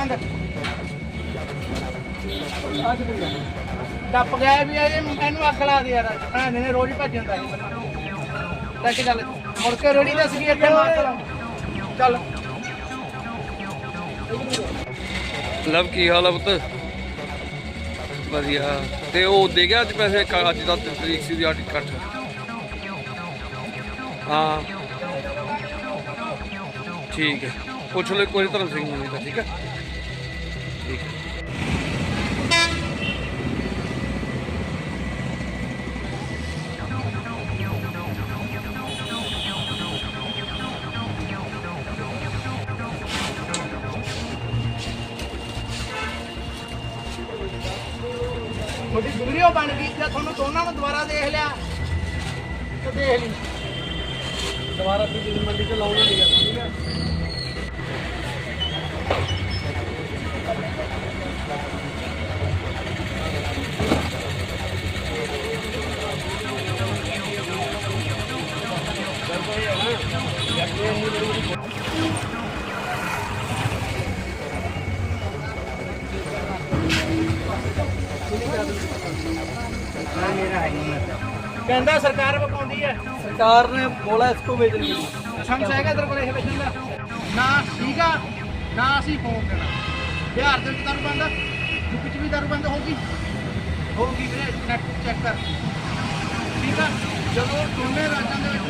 ਬੰਦ। ਟੱਪ ਗਿਆ ਵੀ ਇਹ ਮੈਨੂੰ ਅੱਗ ਲਾ ਦੇ ਯਾਰ। ਭੈਣ ਨੇ ਰੋਜ਼ ਭੱਜ ਜਾਂਦਾ ਸੀ ਮੈਨੂੰ ਲੈ ਮੁੜ ਕੇ ਰੇੜੀ ਦੱਸ ਗਈ ਇੱਥੇ ਮਾਰ ਚੱਲ। ਲਵ, ਕੀ ਹਾਲ ਆ ਪੁੱਤ? ਵਧੀਆ। ਤੇ ਉਹ ਦੇ ਗਿਆ ਅੱਜ ਪੈਸੇ ਕ- ਅੱਜ ਦਾ ਤਰੀਕ ਸੀ ਦੀ ਆਟ ਕੱਟ ਹਾਂ। ਠੀਕ ਹੈ। ਪੁੱਛ ਲੈ ਕੋਈ ਧਰਮ ਸਿੰਘ ਨੂੰ ਠੀਕ ਹੈ? ਠੀਕ ਹੈ। ਤੁਹਾਡੀ ਵੀਡੀਓ ਬਣ ਗਈ ਜੇ ਤੁਹਾਨੂੰ ਦੋਨਾਂ ਨੂੰ ਦੁਬਾਰਾ ਦੇਖ ਲਿਆ। ਤੇ ਦੇਖ ਲਈ। ਦੁਬਾਰਾ ਫਿਰ ਮੰਡੀ ਤੇ ਲਾਉਣਾ ਨਹੀਂ ਕਰਨਾ ਠੀਕ ਹੈ? ਕਹਿੰਦਾ ਸਰਕਾਰ ਬਕਾਉਂਦੀ ਹੈ। ਸਰਕਾਰ ਨੇ ਬੋਲਾ ਇਸਕੋ ਵੇਚਣੀ ਸੰਸ ਹੈਗਾ ਤੇਰੇ ਕੋਲ ਇਹ ਵੇਚਣ ਦਾ। ਨਾ ਠੀਕ ਨਾ ਅਸੀਂ ਫੋਨ ਦੇਣਾ। ਬਿਹਾਰ ਦੇ ਵਿੱਚ ਦਾਰੂ ਬੰਦ ਯੂਪੀ ਚ ਵੀ ਦਾਰੂ ਬੰਦ ਹੋਊਗੀ। ਹੋਊਗੀ ਵੀਰੇ ਨੈਟ ਚੈੱਕ ਕਰ। ਠੀਕ ਆ? ਜਦੋਂ ਦੋਨੇ ਰਾਜਾਂ ਦੇ ਵਿੱਚ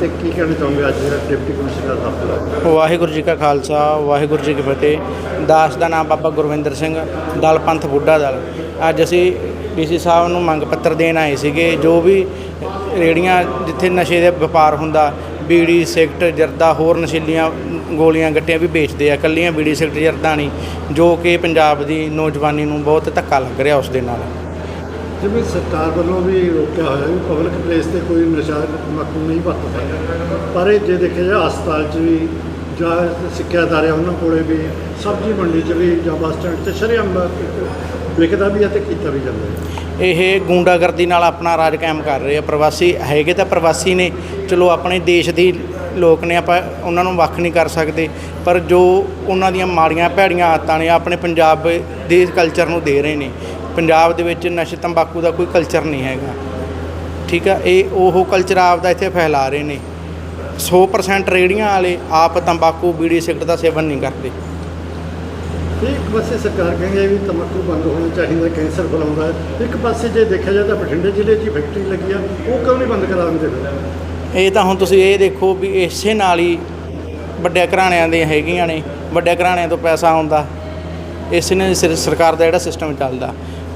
ਤੇ ਕੀ ਕਹਿਣਾ ਚਾਹੂੰਗਾ ਅੱਜ ਜਿਹੜਾ ਡਿਪਟੀ ਕਮਿਸ਼ਨਰ ਦਾ ਵਾਹਿਗੁਰੂ ਜੀ ਕਾ ਖਾਲਸਾ, ਵਾਹਿਗੁਰੂ ਜੀ ਕੀ ਫਤਿਹ। ਦਾਸ ਦਾ ਨਾਮ ਬਾਬਾ ਗੁਰਵਿੰਦਰ ਸਿੰਘ, ਦਲ ਪੰਥ ਬੁੱਢਾ ਦਲ। ਅੱਜ ਅਸੀਂ ਡੀਸੀ ਸਾਹਿਬ ਨੂੰ ਮੰਗ ਪੱਤਰ ਦੇਣ ਆਏ ਸੀਗੇ, ਜੋ ਵੀ ਰੇੜੀਆਂ ਜਿੱਥੇ ਨਸ਼ੇ ਦੇ ਵਪਾਰ ਹੁੰਦਾ, ਬੀੜੀ ਸਿਗਰਟ ਜਰਦਾ, ਹੋਰ ਨਸ਼ੀਲੀਆਂ ਗੋਲੀਆਂ, ਗੱਟੀਆਂ ਵੀ ਵੇਚਦੇ ਆ ਕੱਲੀਆਂ ਬੀੜੀ ਸਿਗਰਟ ਜਰਦਾ ਨਹੀਂ, ਜੋ ਕਿ ਪੰਜਾਬ ਦੀ ਨੌਜਵਾਨੀ ਨੂੰ ਬਹੁਤ ਧੱਕਾ ਲੱਗ ਰਿਹਾ ਉਸ ਦੇ ਨਾਲ। ਜਿਵੇਂ ਸਰਕਾਰ ਵੱਲੋਂ ਵੀ ਰੋਕਿਆ ਹੋਇਆ ਵੀ ਪਬਲਿਕ ਪਲੇਸ ਤੇ ਕੋਈ ਨਸ਼ਾ ਤੰਬਾਕੂ ਨਹੀਂ ਵਰਤ ਸਕਦਾ। ਪਰ ਇਹ ਜੇ ਦੇਖਿਆ ਜਾਏ, ਹਸਪਤਾਲ 'ਚ ਵੀ ਜਾਂ ਸਿੱਖਿਆ ਅਦਾਰਿਆਂ ਉਹਨਾਂ ਕੋਲੇ ਵੀ ਸਬਜ਼ੀ ਮੰਡੀ 'ਚ ਵੀ ਜਾਂ ਬੱਸ ਸਟੈਂਡ ਤੇ ਸ਼ਰੇਆਮ ਵਿਕਦਾ ਵੀ ਹੈ ਤੇ ਕੀਤਾ ਵੀ ਜਾਂਦਾ ਹੈ। ਇਹ ਗੁੰਡਾਗਰਦੀ ਨਾਲ ਆਪਣਾ ਰਾਜ ਕਾਇਮ ਕਰ ਰਹੇ ਆ ਪ੍ਰਵਾਸੀ। ਹੈਗੇ ਤਾਂ ਪ੍ਰਵਾਸੀ ਨੇ। ਚਲੋ, ਆਪਣੇ ਦੇਸ਼ ਦੀ ਲੋਕ ਨੇ, ਆਪਾਂ ਉਹਨਾਂ ਨੂੰ ਵੱਖ ਨਹੀਂ ਕਰ ਸਕਦੇ। ਪਰ ਜੋ ਉਹਨਾਂ ਦੀਆਂ ਮਾੜੀਆਂ ਭੈੜੀਆਂ ਆਦਤਾਂ ਨੇ, ਆਪਣੇ ਪੰਜਾਬ ਦੇ ਕਲਚਰ ਨੂੰ ਦੇ ਰਹੇ ਨੇ। ਪੰਜਾਬ ਦੇ ਵਿੱਚ ਨਸ਼ੇ ਤੰਬਾਕੂ ਦਾ ਕੋਈ ਕਲਚਰ ਨਹੀਂ ਹੈਗਾ। ਠੀਕ ਆ? ਇਹ ਉਹ ਕਲਚਰ ਆਪਦਾ ਇੱਥੇ ਫੈਲਾ ਰਹੇ ਨੇ। 100% ਰੇੜੀਆਂ ਵਾਲੇ ਆਪ ਤੰਬਾਕੂ ਬੀੜੀ ਸਿਗਰਟ ਦਾ ਸੇਵਨ ਨਹੀਂ ਕਰਦੇ। ਇੱਕ ਪਾਸੇ ਸਰਕਾਰ ਕਹਿੰਦੀ ਹੈ ਵੀ ਤੰਬਾਕੂ ਬੰਦ ਹੋਣਾ ਚਾਹੀਦਾ ਕੈਂਸਰ ਫੈਲਾਉਂਦਾ ਇੱਕ ਪਾਸੇ ਜੇ ਦੇਖਿਆ ਜਾਏ ਤਾਂ ਬਠਿੰਡੇ ਜ਼ਿਲ੍ਹੇ 'ਚ ਹੀ ਫੈਕਟਰੀ ਲੱਗੀ ਆ ਉਹ ਕਿਉਂ ਨਹੀਂ ਬੰਦ ਕਰਾ ਦਿੰਦੇ ਫਿਰ? ਇਹ ਤਾਂ ਹੁਣ ਤੁਸੀਂ ਇਹ ਦੇਖੋ ਵੀ ਇਸੇ ਨਾਲ ਹੀ ਵੱਡਿਆਂ ਘਰਾਣਿਆਂ ਦੇ ਹੈਗੀਆਂ ਨੇ। ਵੱਡਿਆਂ ਘਰਾਣਿਆਂ ਤੋਂ ਪੈਸਾ ਆਉਂਦਾ। ਇਸੇ ਨੇ ਸਿਰ- ਸਰਕਾਰ ਦਾ ਜਿਹੜਾ ਸਿਸਟਮ ਚੱਲਦਾ।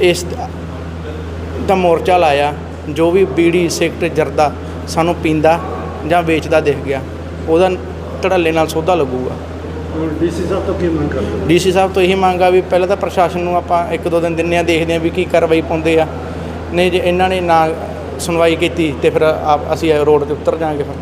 ਇਸ ਦਾ ਮੋਰਚਾ ਲਾਇਆ ਜੋ ਵੀ ਬੀੜੀ ਸਿਗਰਟ ਜਰਦਾ ਸਾਨੂੰ ਪੀਂਦਾ ਜਾਂ ਵੇਚਦਾ ਦਿਖ ਗਿਆ ਉਹਦਾ ਧੜੱਲੇ ਨਾਲ ਸੌਦਾ ਲੱਗੂਗਾ। ਹੁਣ ਡੀਸੀ ਸਾਹਿਬ ਤੋਂ ਕੀ ਮੰਗ ਕਰਦੇ? ਡੀਸੀ ਸਾਹਿਬ ਤੋਂ ਇਹੀ ਮੰਗ ਆ ਵੀ ਪਹਿਲਾਂ ਤਾਂ ਪ੍ਰਸ਼ਾਸਨ ਨੂੰ ਆਪਾਂ ਇੱਕ ਦੋ ਦਿਨ ਦਿੰਦੇ ਆ ਦੇਖਦੇ ਆ ਵੀ ਕੀ ਕਾਰਵਾਈ ਪਾਉਂਦੇ ਆ। ਨਹੀਂ ਜੇ ਇਹਨਾਂ ਨੇ ਨਾ ਸੁਣਵਾਈ ਕੀਤੀ ਤੇ ਫਿਰ ਆਪ ਅਸੀਂ ਰੋਡ ਤੇ ਉਤਰ ਜਾਾਂਗੇ ਫਿਰ।